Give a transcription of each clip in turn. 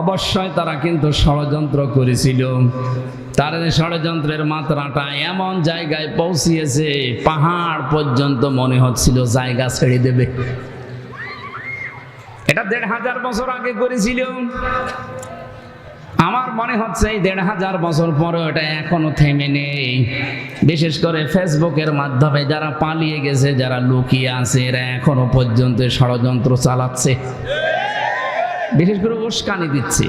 অবশ্যই তারা কিন্তু ষড়যন্ত্র করেছিল। তার ষড়যন্ত্রের মাত্রাটা এমন জায়গায় পৌঁছিয়েছে, পাহাড় পর্যন্ত মনে হচ্ছিল জায়গা ছেড়ে দেবে। এটা দেড় হাজার বছর আগে করেছিল। আমার মনে হচ্ছে এই দেড় হাজার বছর পরে এটা এখনও থেমে নেই। বিশেষ করে ফেসবুকের মাধ্যমে যারা পালিয়ে গেছে, যারা লুকিয়ে আছে, এরা এখনও পর্যন্ত ষড়যন্ত্র চালাচ্ছে। বিশেষ করে উস্কানি দিচ্ছে।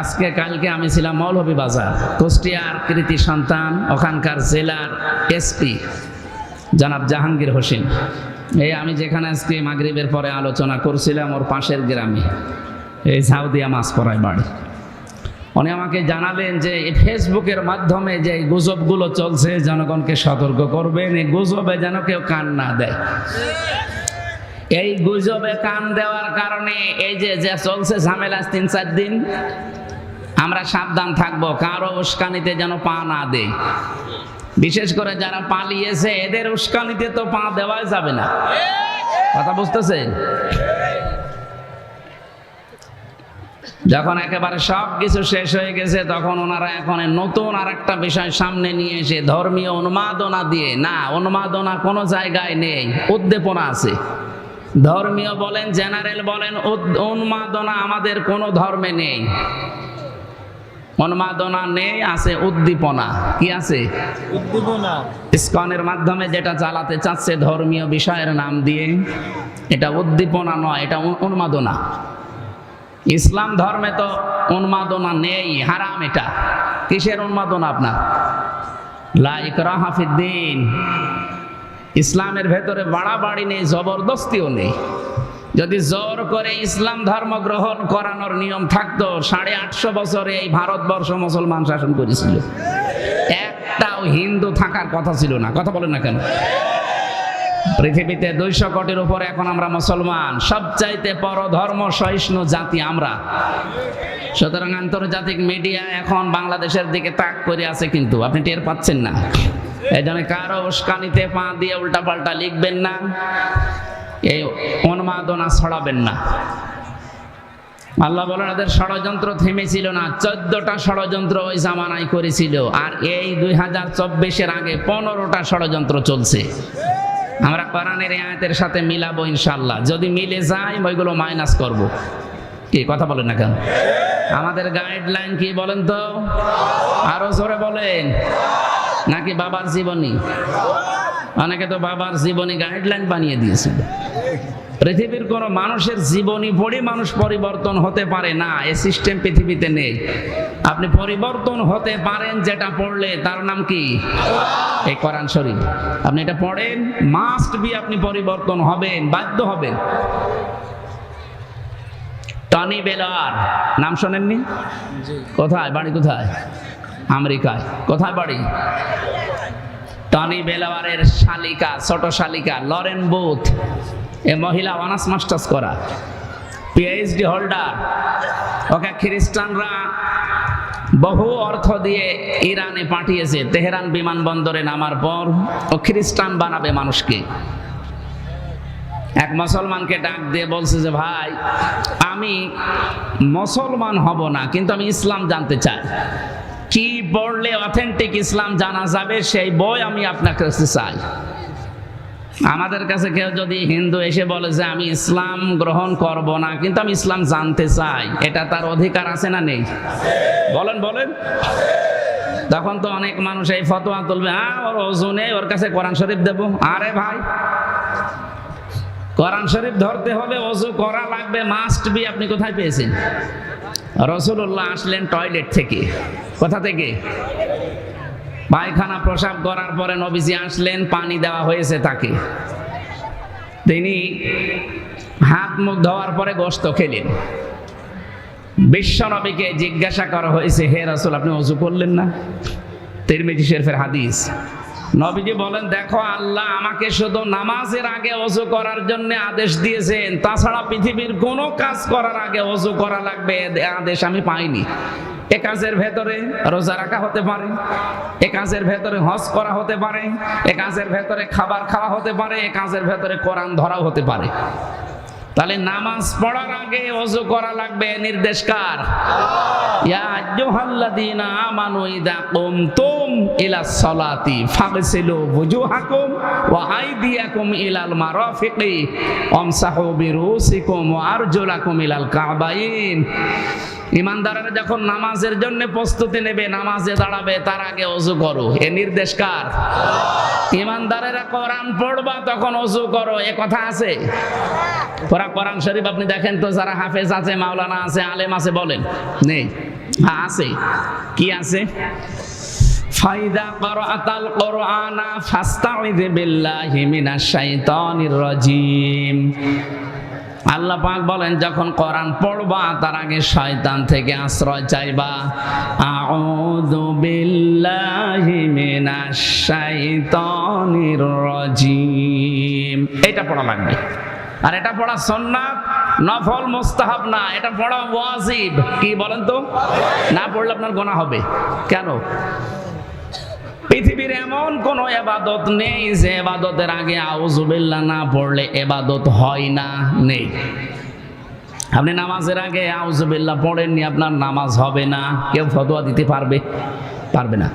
আজকে কালকে আমি ছিলাম মৌলভী বাজার, কুষ্টিয়ার কৃতি সন্তান, ওখানকার জেলার এসপি, জনাব জাহাঙ্গীর হোসেন। এই আমি যেখানে আজকে মাগরিবের পরে আলোচনা করছিলাম, ওর পাশের গ্রামে, এই সাউদিয়া মাছ পড়ায় বাড়ি। উনি আমাকে জানালেন যে, এই ফেসবুকের মাধ্যমে যে গুজবগুলো চলছে, জনগণকে সতর্ক করবেন, এই গুজবে যেন কেউ কান না দেয়। এই গুজবে কান দেওয়ার কারণে এই যে যে চলছে ঝামেলা তিন, চার দিন, আমরা সাবধান থাকব, কারও উস্কানিতে যেন পা না দেয়। বিশেষ করে যারা পালিয়েছে, এদের উস্কানিতে তো পা দেওয়াই যাবে না। কথা বুঝতেছেন যখন একেবারে সব কিছু শেষ হয়ে গেছে, তখন ওনারা এখন নতুন আর একটা বিষয় সামনে নিয়ে এসে ধর্মীয় উন্মাদনা দিয়ে, না উন্মাদনা কোনো জায়গায় নেই, উদ্দীপনা আছে। ধর্মীয় বলেন জেনারেল বলেন উন্মাদনা আমাদের কোনো ধর্মে নেই। উন্মাদনা নেই আছে উদ্দীপনা। কি আছে? উদ্দীপনা। ইস্কনের মাধ্যমে যেটা চালাতে চাচ্ছে ধর্মীয় বিষয়ের নাম দিয়ে এটা উদ্দীপনা নয় এটা উন্মাদনা। ইসলাম ধর্মে তো উন্মাদনা নেই হারাম এটা। কিসের উন্মাদনা আপনার? লাইক রাহাফিদ্দিন ইসলামের ভেতরে বাড়াবাড়ি নেই, জবরদস্তিও নেই। যদি জোর করে ইসলাম ধর্ম গ্রহণ করানোর নিয়ম থাকতো, সাড়ে আটশো বছরে এই ভারতবর্ষ মুসলমান শাসন করেছিল। একটাও হিন্দু থাকার কথা ছিল না। কথা বলেন না কেন? পৃথিবীতে দুইশো কোটির উপরে এখন আমরা মুসলমান। সবচাইতে পরধর্ম সহিষ্ণু জাতি আমরা। সুতরাং আন্তর্জাতিক মিডিয়া এখন বাংলাদেশের দিকে তাক করে আছে কিন্তু, আপনি টের পাচ্ছেন না। এই কারও উস্কানিতে পা দিয়ে উল্টাপাল্টা লিখবেন না, এই উন্মাদনা ছড়াবেন না। আল্লাহ বলেন এদের ষড়যন্ত্র থেমেছিল না, চোদ্দটা ষড়যন্ত্র ওই জামানায় করেছিল, আর এই দুই হাজার চব্বিশের আগে পনেরোটা ষড়যন্ত্র চলছে। আমরা কোরআনের আয়াতের সাথে মিলাবো ইনশাল্লাহ যদি মিলে যায় ওইগুলো মাইনাস করব। কি, কথা বলেন না কেন? আমাদের গাইডলাইন কি বলেন তো? আরও জোরে বলেন। নাকি বাবার জীবনী? অনেকে তো বাবার জীবনী গাইডলাইন বানিয়ে দিয়েছিল পৃথিবীর কোনো মানুষের জীবনী পড়ে মানুষ পরিবর্তন হতে পারে না এ সিস্টেম পৃথিবীতে নেই। আপনি পরিবর্তন হতে পারেন যেটা পড়লে তার নাম কি? এই কোরআন শরীফ। আপনি এটা পড়েন মাস্ট বি আপনি পরিবর্তন হবেন বাধ্য হবেন। টনি বেলার নাম শোনেননি? কোথায়? বাড়ি কোথায়? আমেরিকায়। কোথায় বাড়ি? টনি বেলাওয়ারের শালিকা, ছোট শালিকা, লরেন বুথ। এ মহিলা অনার্স মাস্টার্স করা। পিএইচডি হোল্ডার ওকে খ্রিস্টানরা বহু অর্থ দিয়ে ইরানে পাঠিয়েছে। তেহরান বিমানবন্দরে নামার পর ও খ্রিস্টান বানাবে মানুষকে। এক মুসলমানকে ডাক দিয়ে বলছে যে, ভাই, আমি মুসলমান হব না, কিন্তু আমি ইসলাম জানতে চাই। কি পড়লে অথেন্টিক ইসলাম জানা যাবে, সেই বই আমি আপনার কাছে চাই। আমাদের কাছে কেউ যদি হিন্দু এসে বলে যে, আমি ইসলাম গ্রহণ করব না, কিন্তু আমি ইসলাম জানতে চাই। এটা তার অধিকার আছে না নেই? বলেন বলেন। তখন তো অনেক মানুষ এই ফতোয়া তুলবে হ্যাঁ ওর ওজনে ওর কাছে কোরআন শরীফ দেবো। আরে ভাই, কোরআন শরীফ ধরতে হলে অজু করা লাগবে, মাস্ট বি, আপনি কোথায় পেয়েছেন? রসুল্লাহ আসলেন টয়লেট থেকে। কোথা থেকে? পায়খানা প্রসাব করার পরে নবীজি আসলেন, পানি দেওয়া হয়েছে তাকে। তিনি হাত মুখ ধোয়ার পরে গোস্ত খেলেন। বিশ্ব নবীকে জিজ্ঞাসা করা হয়েছে, হে রাসুল, আপনি অজু করলেন না? তিরমিজি শেরফের হাদিস। নবীজি বলেন, দেখো, আল্লাহ আমাকে শুধু নামাজের আগে অজু করার জন্য আদেশ দিয়েছেন। তাছাড়া পৃথিবীর কোনো কাজ করার আগে অজু করা লাগবে। আদেশ আমি পাইনি। এ কাজের ভেতরে রোজা রাখা হতে পারে, এ কাজের ভেতরে হজ করা হতে পারে, এ কাজের ভেতরে খাবার খাওয়া হতে পারে, এ কাজের ভেতরে কোরআন ধরাও হতে পারে। তাহলে নামাজ পড়ার আগে অজু করা লাগবে নির্দেশ কার? ইলাল কাবাইন। ইমানদারেরা যখন নামাজের জন্য প্রস্তুতি নেবে, নামাজে দাঁড়াবে, তার আগে অজু করো। এ নির্দেশ কার? ইমানদারেরা কোরআন পড়বা, তখন অজু করো। এ কথা আছে? পুরা কোরআন শরীফ আপনি দেখেন তো, যারা হাফেজ আছে, মাওলানা আছে, আলেম আছে, বলেন। নেই? হ্যাঁ আছে। কি আছে? ফাইদা করাতাল কোরআনা ফাস্তাউযু বিল্লাহি মিনাশ শাইতানির রাজিম। আল্লাহ পাক বলেন যখন কোরআন পড়বা তার আগে শয়তান থেকে আশ্রয় চাইবা। আউযু বিল্লাহি মিনাশ শাইতানির রাজিম। এটা পড়া লাগবে। আর এটা পড়া সুন্নাত নফল মুস্তাহাব না এটা পড়া ওয়াজিব। কি বলেন তো? না পড়লে আপনার গোনা হবে। কেন? পৃথিবীর এমন কোন এবাদত নেই যে এবাদতের আগে আউজুবিল্লাহ না পড়লে এবাদত হয় না, নেই। আপনি নামাজের আগে আউজুবিল্লাহ পড়েননি, আপনার নামাজ হবে না। কেউ ফতোয়া দিতে পারবে? পারবে না।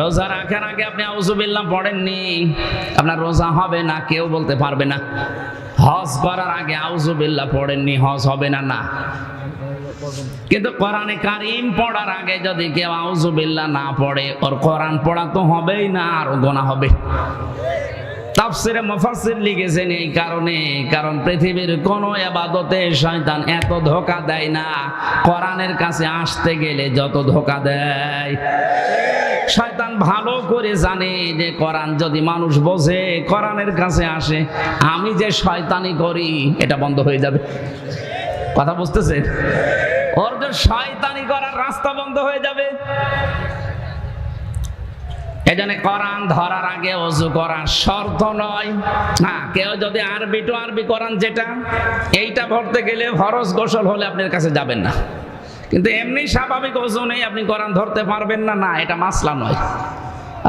রোজা রাখার আগে আপনি আউজুবিল্লাহ পড়েননি, আপনার রোজা হবে না, কেউ বলতে পারবে না। হজ করার আগে আউজুবিল্লাহ পড়েননি, হজ হবে না না। কিন্তু কোরআনে কারিম পড়ার আগে যদি কেউ আউজুবিল্লাহ না পড়ে, ওর কোরআন পড়া তো হবেই না, আর গোনা হবে। তাফসিরে লিখেছেন এই কারণে, কারণ পৃথিবীর কোন শয়তান এত ধোকা দেয় না। কোরআনের কাছে আসতে গেলে যত ধোকা দেয়। শয়তান ভালো করে জানে যে কোরআন যদি মানুষ বোঝে, কোরআনের কাছে আসে, আমি যে শয়তানি করি, এটা বন্ধ হয়ে যাবে। কথা বুঝতেছেন? যে শয়তানি করার রাস্তা বন্ধ হয়ে যাবে। এজন্য কোরআন ধরার আগে অজু করা শর্ত নয়। হ্যাঁ কেউ যদি আরবি টু আরবি কোরআন যেটা, এইটা ভরতে গেলে ফরজ গোসল হলে আপনার কাছে যাবেন না। কিন্তু এমনি স্বাভাবিক অজু নেই, আপনি কোরআন ধরতে পারবেন না। না, এটা মাসলা নয়।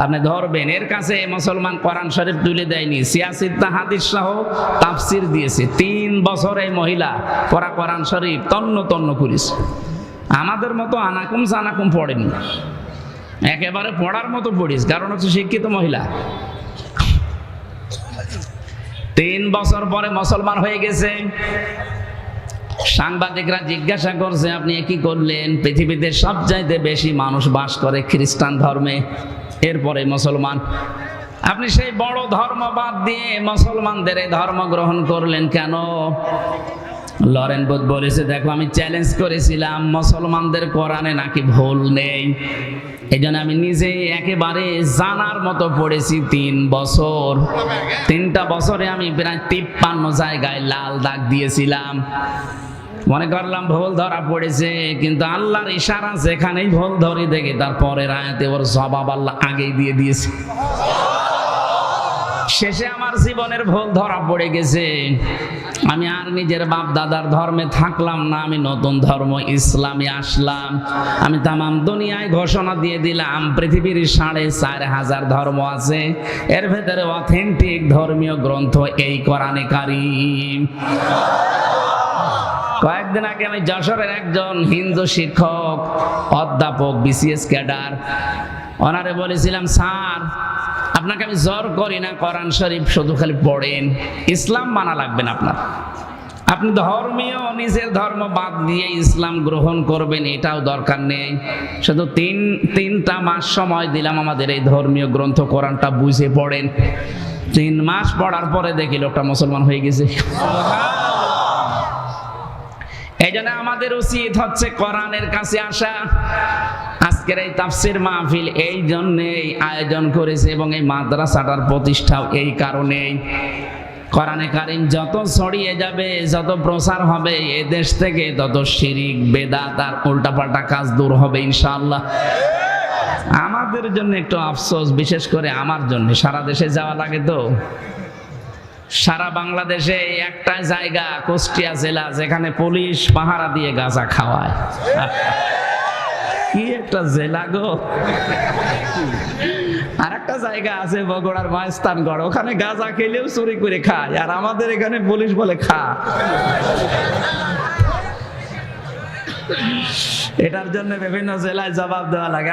আপনি ধরবেন। এর কাছে মুসলমান কোরআন শরীফ তুলে দেয়নি। সিয়াসিদ্দা হাদিস সহ তাফসির দিয়েছে। তিন বছর এই মহিলা পড়া কোরআন শরীফ তন্ন তন্ন করেছে। আমাদের মতো আনাকুম সানাকুম পড়েনি একেবারে পড়ার মতো পড়িস, কারণ হচ্ছে শিক্ষিত মহিলা। তিন বছর পরে মুসলমান হয়ে গেছে। সাংবাদিকরা জিজ্ঞাসা করছে, আপনি কি করলেন? পৃথিবীতে সবচাইতে বেশি মানুষ বাস করে খ্রিস্টান ধর্মে। এরপরে মুসলমান, আপনি সেই বড় ধর্ম বাদ দিয়ে মুসলমানদের এই ধর্ম গ্রহণ করলেন কেন? লরেন বুধ বলেছে, দেখো, আমি চ্যালেঞ্জ করেছিলাম, মুসলমানদের কোরআনে নাকি ভুল নেই। এই জন্য আমি নিজে একেবারে জানার মতো পড়েছি তিন বছর। তিনটা বছরে আমি প্রায় তিপ্পান্ন জায়গায় লাল দাগ দিয়েছিলাম। মনে করলাম ভুল ধরা পড়েছে, কিন্তু আল্লাহর ইশারা যেখানেই ভুল ধরি দেখি তারপরের আয়াতে ওর জবাব আল্লাহ আগেই দিয়ে দিয়েছে। শেষে আমার জীবনের ভুল ধরা পড়ে গেছে। আমি আর নিজের বাপ দাদার ধর্মে থাকলাম না, আমি নতুন ধর্ম ইসলামে আসলাম। আমি তামাম দুনিয়ায় ঘোষণা দিয়ে দিলাম, পৃথিবীর সাড়ে চার হাজার ধর্ম আছে, এর ভেতরে অথেন্টিক ধর্মীয় গ্রন্থ এই কোরআনে কারিম। কয়েকদিন আগে আমি যশোরের একজন হিন্দু শিক্ষক, অধ্যাপক বিসিএস ক্যাডার ওনারে বলেছিলাম, স্যার, আপনাকে আমি জোর করি না, কোরআন শরীফ শুধু খালি পড়েন, ইসলাম মানা লাগবে না আপনার। আপনি ধর্মীয়, নিজের ধর্ম বাদ দিয়ে ইসলাম গ্রহণ করবেন, এটাও দরকার নেই। শুধু তিন, তিনটা মাস সময় দিলাম আমাদের এই ধর্মীয় গ্রন্থ, কোরআনটা বুঝে পড়েন। তিন মাস পড়ার পরে দেখি লোকটা মুসলমান হয়ে গেছে। এই জন্য আমাদের উচিত হচ্ছে কোরআনের কাছে আসা। আজকের এই তাফসির মাহফিল এই জন্যেই আয়োজন করেছে এবং এই মাদ্রাসাটার প্রতিষ্ঠাও এই কারণেই। কোরআনে কারিম যত ছড়িয়ে যাবে, যত প্রচার হবে, এ দেশ থেকে তত শিরিক, বেদাত আর উল্টাপাল্টা কাজ দূর হবে ইনশাআল্লাহ। আমাদের জন্য একটু আফসোস, বিশেষ করে আমার জন্য। সারা দেশে যাওয়া লাগে তো সারা বাংলাদেশে একটা জায়গা, কুষ্টিয়া জেলা, যেখানে পুলিশ পাহারা দিয়ে গাঁজা খাওয়ায়। কি একটা জেলা গো। আর একটা জায়গা আছে বগুড়ার ময়স্তানগড় ওখানে গাঁজা খেলেও চুরি করে খায়, আর আমাদের এখানে পুলিশ বলে খা। এটার জন্য বিভিন্ন জেলায় জবাব দেওয়া লাগে।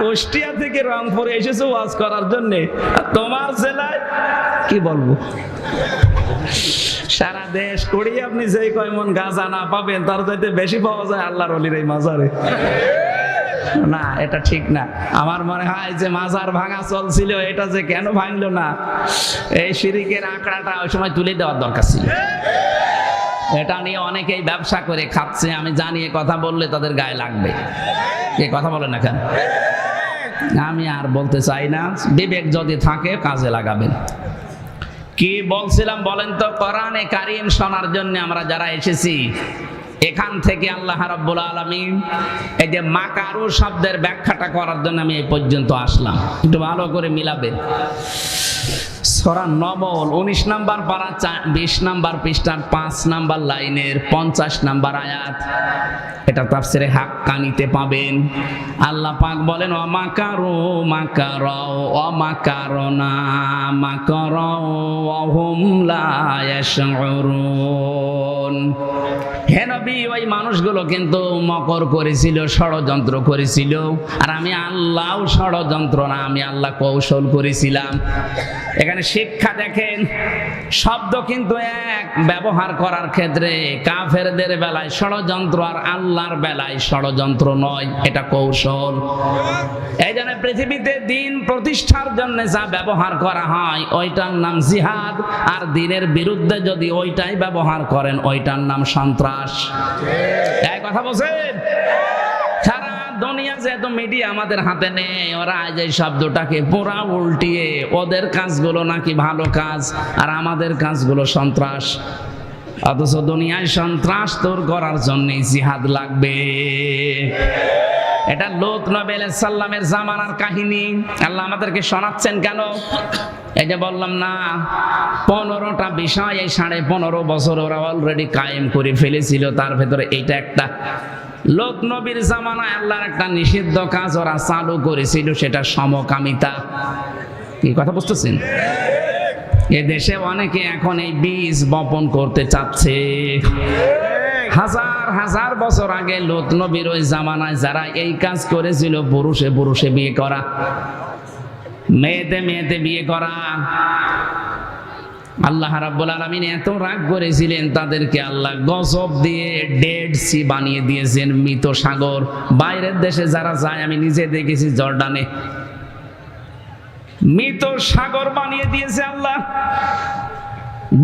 কুষ্টিয়া থেকে রংপুরে এসেছ ওয়াজ করার জন্য। তোমার জেলায় কি বলব? সারা দেশ করি আপনি যেই কয় মন গাঁজা না পাবেন, তার চাইতে বেশি পাওয়া যায় আল্লাহর অলির এই মাজারে। না, এটা ঠিক না। আমার মনে হয় যে মাজার ভাঙা চলছিল, এটা যে কেন ভাঙলো না, এই শিরিকের আঁকড়াটা ওই সময় তুলে দেওয়ার দরকার ছিল। এটা নিয়ে অনেকেই ব্যবসা করে খাচ্ছে, আমি জানি এ কথা বললে তাদের গায়ে লাগবে। কে কথা বলে না কেন? আমি আর বলতে চাই না, বিবেক যদি থাকে কাজে লাগাবেন। কি বলছিলাম বলেন তো, কোরআনে কারিম শোনার জন্য আমরা যারা এসেছি, এখান থেকে আল্লাহ রাব্বুল আলামিন এই যে মাকারু শব্দের ব্যাখ্যাটা করার জন্য আমি এই পর্যন্ত আসলাম। একটু ভালো করে মিলাবেন। সরা নবল। উনিশ নাম্বার পারা বিশ নাম্বার পৃষ্ঠার, পাঁচ নাম্বার লাইনের, পঞ্চাশ নাম্বার আয়াত। এটা তাফসিরে হাক্কানিতে পাবেন। আল্লাহ পাক বলেন, অমাকারো, মাকারও, অমাকারনা, মাকারও, অহুম লা ইয়াশউরুন। হে ওই মানুষগুলো কিন্তু মকর করেছিল, ষড়যন্ত্র করেছিল। আর আমি আল্লাহ ষড়যন্ত্র না, আমি আল্লাহ কৌশল করেছিলাম। এখানে শিক্ষা দেখেন শব্দ কিন্তু এক ব্যবহার করার ক্ষেত্রে কাফেরদের বেলায় ষড়যন্ত্র আর আল্লাহর বেলায় ষড়যন্ত্র নয়, এটা কৌশল। এই জন্য পৃথিবীতে দিন প্রতিষ্ঠার জন্য যা ব্যবহার করা হয়, ওইটার নাম জিহাদ। আর দিনের বিরুদ্ধে যদি ওইটাই ব্যবহার করেন, ওইটার নাম সন্ত্রাস। এই কথা বলছেন? দুনিয়া যেহেতু মিডিয়া আমাদের হাতে নেই, ওরা আজ এই শব্দটাকে পুরা উল্টিয়ে, ওদের কাজগুলো নাকি ভালো কাজ, আর আমাদের কাজগুলো সন্ত্রাস। অথচ দুনিয়ায় সন্ত্রাস তোর করার জন্য জিহাদ লাগবে। এটা লোত নবেল সাল্লামের জামানার কাহিনী। আল্লাহ আমাদেরকে শোনাচ্ছেন কেন? এই যে বললাম না, পনেরোটা বিষয় এই সাড়ে পনেরো বছর ওরা অলরেডি কায়েম করে ফেলেছিল, তার ভেতরে এইটা একটা। লোক নবীর জামানায় আল্লাহর একটা নিষিদ্ধ কাজ ওরা চালু করেছিল, সেটা সমকামিতা। কি কথা বুঝতেছেন? এ দেশে অনেকে এখন এই বীজ বপন করতে চাচ্ছে। হাজার হাজার বছর আগে লোত নবীর ওই জামানায় যারা এই কাজ করেছিল, পুরুষে পুরুষে বিয়ে করা, মেয়েতে মেয়েতে বিয়ে করা আল্লাহ রাব্বুল আলামিন এত রাগ করেছিলেন তাদেরকে আল্লাহ গজব দিয়ে ডেড সি বানিয়ে দিয়েছেন মৃত সাগর। বাইরের দেশে যারা যায়, আমি নিজে দেখেছি জর্ডানে। মৃত সাগর বানিয়ে দিয়েছে আল্লাহ।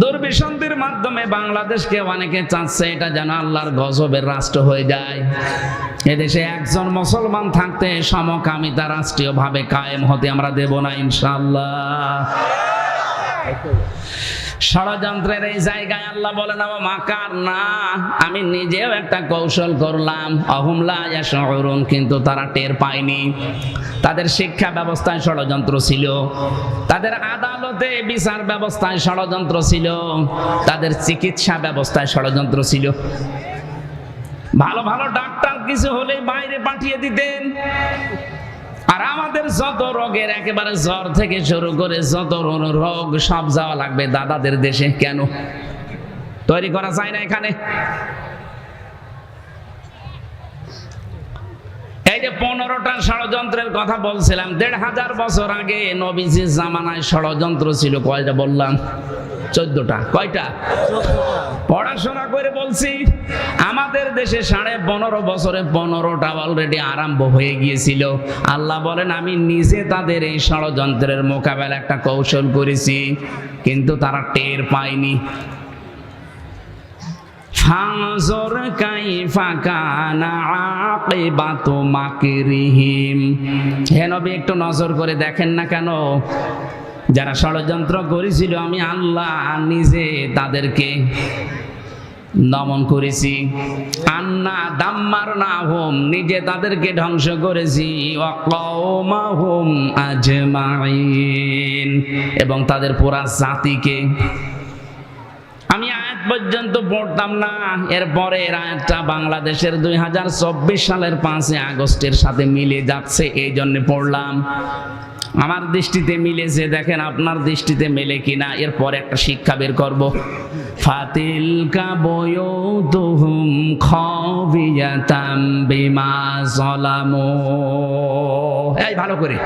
দুর্বিসন্ধির মাধ্যমে বাংলাদেশকে অনেকে চাচ্ছে এটা যেন আল্লাহর গজবের রাষ্ট্র হয়ে যায়। এদেশে একজন মুসলমান থাকতে সমকামিতা রাষ্ট্রীয়ভাবে কায়েম হতে আমরা দেব না, ইনশাআল্লাহ। ষড়যন্ত্রের এই জায়গায় আল্লাহ বলেন, আমার মাকার না? আমি নিজেও একটা কৌশল করলাম। অহুমলা শহরুন কিন্তু তারা টের পায়নি। তাদের শিক্ষা ব্যবস্থায় ষড়যন্ত্র ছিল। তাদের আদালতে বিচার ব্যবস্থায় ষড়যন্ত্র ছিল। তাদের চিকিৎসা ব্যবস্থায় ষড়যন্ত্র ছিল। ভালো ভালো ডাক্তার কিছু হলে বাইরে পাঠিয়ে দিতেন। আর আমাদের যত রোগের একেবারে জ্বর থেকে শুরু করে যত রোগ সব যাওয়া লাগবে দাদাদের দেশে, কেন? তৈরি করা যায় না এখানে। এই যে পনেরোটা ষড়যন্ত্রের কথা বলছিলাম, দেড় হাজার বছর আগে নবীজির জামানায় ষড়যন্ত্র ছিল, কয়টা বললাম? চোদ্দটা। কয়টা? পড়াশোনা করে বলছি, আমাদের দেশে সাড়ে পনেরো বছরে পনেরোটা অলরেডি আরম্ভ হয়ে গিয়েছিল। আল্লাহ বলেন, আমি নিজে তাদের এই ষড়যন্ত্রের মোকাবেলা একটা কৌশল করেছি, কিন্তু তারা টের পায়নি। ফানজর কাইফা কানা আকিবাতু মাকরিহিম। হে নবী, একটু নজর করে দেখেন না কেন? যারা ষড়যন্ত্র করেছিল, আমি আল্লাহ নিজে তাদেরকে দমন করেছি। আন্না দাম্মার না হোম নিজে তাদেরকে ধ্বংস করেছি। এবং তাদের পুরা জাতিকে। আমি আয়াত পর্যন্ত পড়তাম না এরপরে এর আয়াতটা বাংলাদেশের দুই হাজার চব্বিশ সালের পাঁচই আগস্টের সাথে মিলে যাচ্ছে এই জন্য পড়লাম। আমার দৃষ্টিতে মিলেছে দেখেন আপনার দৃষ্টিতে মেলে কিনা, এরপর একটা শিক্ষা বের করব। ফাতিল কাবয়ুতুহুম খাবিয়াতাম বিমা যালামু। এই, ভালো করে।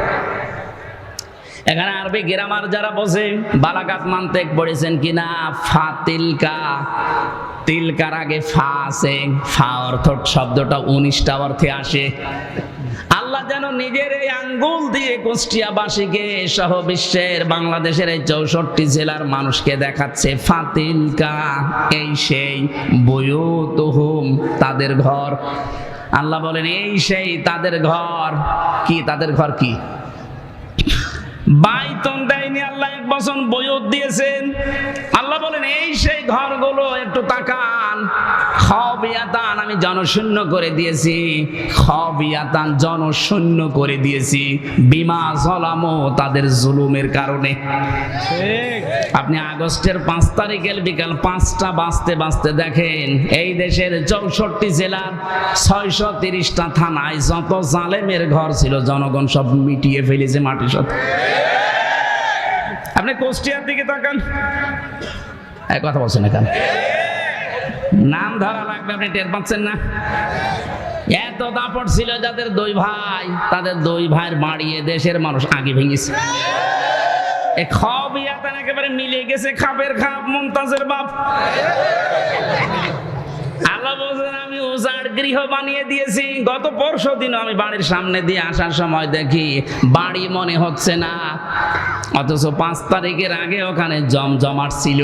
এখানে আরবি গ্রামার যারা বসে বালাকাত মানতেক পড়েছেন কিনা? ফাতিলকা। তিলকার আগে ফা আছে। ফা অর্থ শব্দটা উনিশটা অর্থে আসে। নিজের এই আঙ্গুল দিয়ে কুষ্টিয়াবাসীকে সহ বিশ্বের বাংলাদেশের এই চৌষট্টি জেলার মানুষকে দেখাচ্ছে, ফাতিলকা, এই সেই বয়ুতুহুম, তাদের ঘর। আল্লাহ বলেন, এই সেই তাদের ঘর। কি, তাদের ঘর কি? বাইতন দেয়নি আল্লাহ এক বছর বয়ত দিয়েছেন। আল্লাহ বলেন এই সেই ঘরগুলো একটু তাকান। খবিয়াতান আমি জনশূন্য করে দিয়েছি। খবিয়াতান জনশূন্য করে দিয়েছি। বিমা জলামো তাদের জুলুমের কারণে। আপনি আগস্টের পাঁচ তারিখের বিকাল পাঁচটা বাঁচতে বাঁচতে দেখেন এই দেশের চৌষট্টি জেলার ছয়শো তিরিশটা থানায় যত জালেমের ঘর ছিল জনগণ সব মিটিয়ে ফেলেছে মাটির সাথে। আপনি কুষ্টিয়ার দিকে তাকান। এক কথা বলছেন এখানে নাম ধরা লাগবে, আপনি টের পাচ্ছেন না। এত দাপট ছিল যাদের দুই ভাই, তাদের দুই ভাইয়ের বাড়িয়ে দেশের মানুষ আগে ভেঙেছে। এ খবিয়াতান একেবারে মিলে গেছে, খাপের খাপ, মমতাজের বাপ। আল্লাহ বলছেন, আমি উজাড় গৃহ বানিয়ে দিয়েছি, গত পরশু দিনও আমি বাড়ির সামনে দিয়ে আসার সময় দেখি বাড়ি মনে হচ্ছে না। অথচ পাঁচ তারিখের আগে ওখানে জমজমাট ছিল।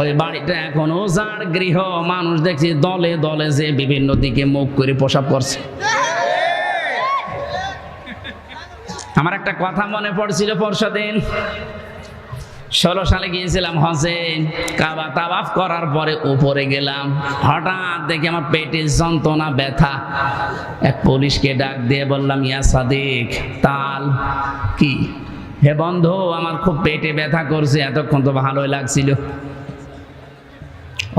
ওই বাড়িটা এখন উজাড় গৃহ। মানুষ দেখছি দলে দলে যে বিভিন্ন দিকে মুখ করে প্রসাব করছে। আমার একটা কথা মনে পড়ছিল পরশু দিন। ষোলো সালে গিয়েছিলাম হজে। কাবা তাবাফ করার পরে উপরে গেলাম। হঠাৎ দেখি আমার পেটে যন্ত্রণা, ব্যথা। এক পুলিশকে ডাক দিয়ে বললাম, ইয়া সাদিক, তাল কি? হে বন্ধু, আমার খুব পেটে ব্যথা করছে, এতক্ষণ তো ভালোই লাগছিল।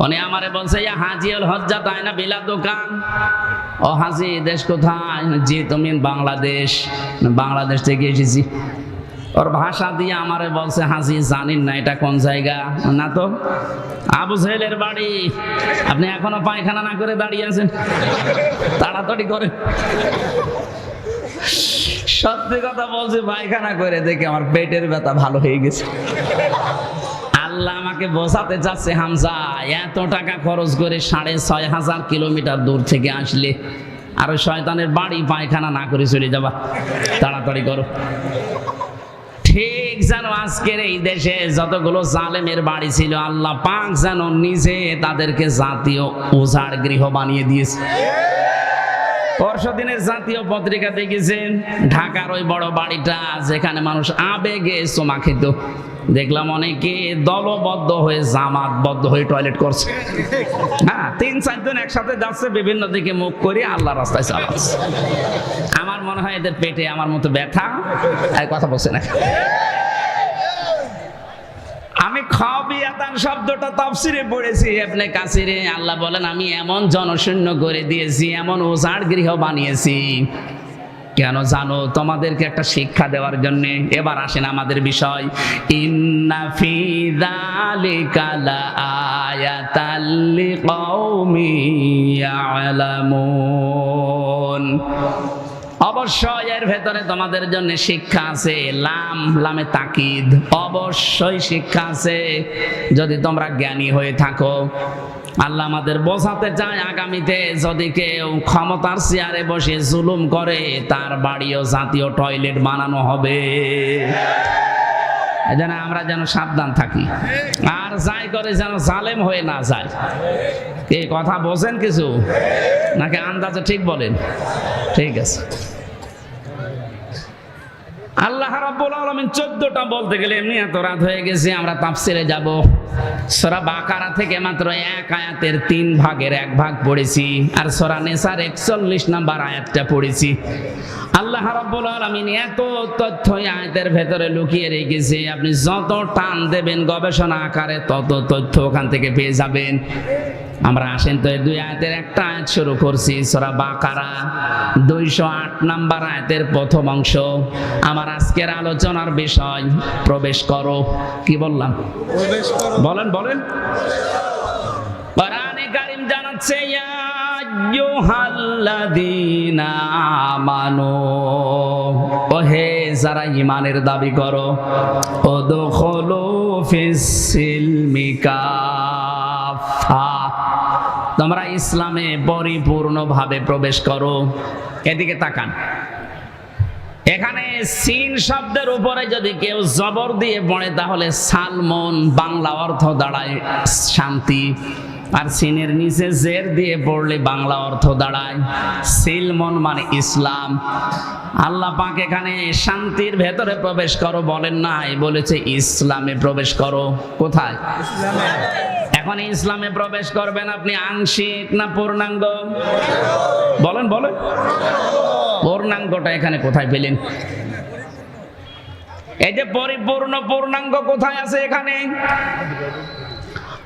উনি আমারে বলছে, ইয়া হাজিউল হজ্জা, তাই না বিলা দোকান? ও হাজি, দেশ কোথায়? জি, তুমি বাংলাদেশ বাংলাদেশ থেকে এসেছি। ওর ভাষা দিয়ে আমারে বলছে, হাজি, জানিন না এটা কোন জায়গা? না তো? আবু সাহেলের বাড়ি। আপনি এখনও পায়খানা না করে দাঁড়িয়ে আছেন? তাড়াতাড়ি করে। সত্যি কথা বলছি, পায়খানা করে দেখে আমার পেটের ব্যথা ভালো হয়ে গেছে। আল্লাহ আমাকে বোঝাতে চাচ্ছে, হামজা, এত টাকা খরচ করে সাড়ে ছয় হাজার কিলোমিটার দূর থেকে আসলে আর শয়তানের বাড়ি পায়খানা না করে চলে যাবা। তাড়াতাড়ি করো। ঠিক যেন আজকের এই দেশে যতগুলো জালেমের বাড়ি ছিল, আল্লাহ পাক যেন নিজে তাদেরকে জাতীয় উজাড় গৃহ বানিয়ে দিয়েছে। পরশুদিনের জাতীয় পত্রিকা দেখেছেন, ঢাকার ওই বড় বাড়িটা যেখানে মানুষ আবেগে চোমা খেত। দেখলাম অনেকে দলবদ্ধ হয়ে জামাতবদ্ধ হয়ে টয়লেট করছে। হ্যাঁ তিন, চারজন একসাথে যাচ্ছে, বিভিন্ন দিকে মুখ করে আল্লাহ রাস্তায় চালাচ্ছে আমার মনে হয় এদের পেটে আমার মতো ব্যথা। আর কথা বলছে না। আমি খাবিয়াতান শব্দটা তাফসিরে পড়েছি আপনি কাছিরে আল্লাহ বলেন, আমি এমন জনশূন্য করে দিয়েছি, এমন ওজাড় গৃহ বানিয়েছি কেন জানো? তোমাদেরকে একটা শিক্ষা দেওয়ার জন্য এবার আসেন আমাদের বিষয়। অবশ্যই এর ভেতরে তোমাদের জন্য শিক্ষা আছে। লাম, লামে তাকিদ। অবশ্যই শিক্ষা আছে। যদি তোমরা জ্ঞানী হয়ে থাকো আল্লাহ আমাদের বোঝাতে চায় আগামীতে যদি কেউ ক্ষমতার চেয়ারে বসে জুলুম করে, তার বাড়িও জাতীয় টয়লেট বানানো হবে। যেন আমরা যেন সাবধান থাকি। আর যাই করে যেন জালেম হয়ে না যায়। এই কথা বোঝেন কিছু? নাকি আন্দাজে ঠিক বলেন? ঠিক আছে। আল্লাহ রাব্বুল আলামিন 14টা বলতে গেলে এমনি এত রাত হয়ে গেছে, আমরা তাফসিরে যাব। সূরা বাকারা থেকে মাত্র এক আয়াতের তিন ভাগের এক ভাগ পড়েছি, আর সূরা নেসার 41 নাম্বার আয়াতটা পড়েছি। আল্লাহ রাব্বুল আলামিন এত তথ্য আয়াতের ভেতরে লুকিয়ে রেখেছে, আপনি যত টান দেবেন গবেষণা আকারে তত তথ্য ওখান থেকে পেয়ে যাবেন। আমরা আসেন তো দুই আয়াতের একটা আয়াত শুরু করছি সূরা বাকারা 208 নাম্বার আয়াতের প্রথম অংশ। আমার আজকের আলোচনার বিষয় প্রবেশ করো। কি বললাম? বলেন বলেন। কোরআনে কারীম জানাচ্ছে ইয়া আইয়ুহাল্লাযীনা আমানু। ও হে যারা ঈমানের দাবি করো উদখুলু ফিস সিলমি কাফা তোমরা ইসলামে পরিপূর্ণভাবে প্রবেশ করো। এদিকে তাকান। এখানে সিন শব্দের উপরে যদি কেউ জবর দিয়ে পড়ে, তাহলে সালমন বাংলা অর্থ দাঁড়ায় শান্তি। আর সিনের নিচে জের দিয়ে পড়লে বাংলা অর্থ দাঁড়ায় সিলমন মানে ইসলাম। আল্লাহ পাক এখানে শান্তির ভেতরে প্রবেশ করো বলেন নাই, বলেছে ইসলামে প্রবেশ করো। কোথায়? এখন ইসলামে প্রবেশ করবেন আপনি আংশিক না পূর্ণাঙ্গ? বলেন বলেন। পূর্ণাঙ্গটা এখানে কোথায় পেলেন? এই যে পরিপূর্ণ পূর্ণাঙ্গ কোথায় আছে এখানে?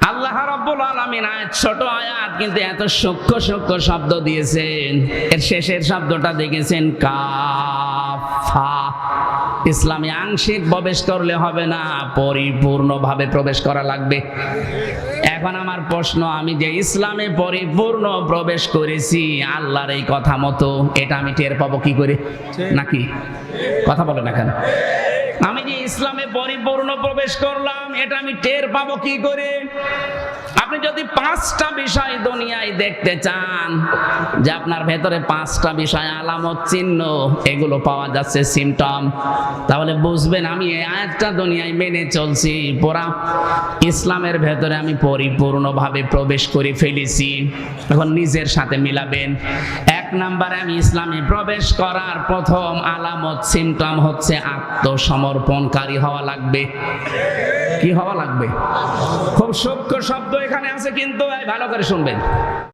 আল্লাহ রাব্বুল আলামিন ছোট আয়াত, কিন্তু এত সূক্ষ্ম সূক্ষ্ম শব্দ দিয়েছেন। এর শেষের শব্দটা দেখেছেন, কাফা। ইসলামে আংশিক প্রবেশ করলে হবে না, পরিপূর্ণভাবে প্রবেশ করা লাগবে। এখন আমার প্রশ্ন, আমি যে ইসলামে পরিপূর্ণ প্রবেশ করেছি, আল্লাহর এই কথা মতো, এটা আমি টের পাবো কি করে? নাকি? কথা বলে না কেন? আমি যে ইসলামে পরিপূর্ণ প্রবেশ করলাম, এটা আমি টের পাবো কি করে? আপনি যদি পাঁচটা বিষয় দুনিয়ায় দেখতে চান, যে আপনার ভেতরে পাঁচটা বিষয় আলামত চিহ্ন, এগুলো পাওয়া যাচ্ছে সিমটম তাহলে বুঝবেন আমি এই আয়াতটা দুনিয়ায় মেনে চলছি। পুরা ইসলামের ভেতরে আমি পরিপূর্ণভাবে প্রবেশ করে ফেলেছি। এখন নিজের সাথে মিলাবেন। নাম্বারে আমি ইসলামে প্রবেশ করার প্রথম আলামত সিমটম হচ্ছে আত্মসমর্পণকারী হওয়া লাগবে। কি হওয়া লাগবে? খুব সূক্ষ্ম শব্দ এখানে আছে কিন্তু ভালো করে শুনবেন।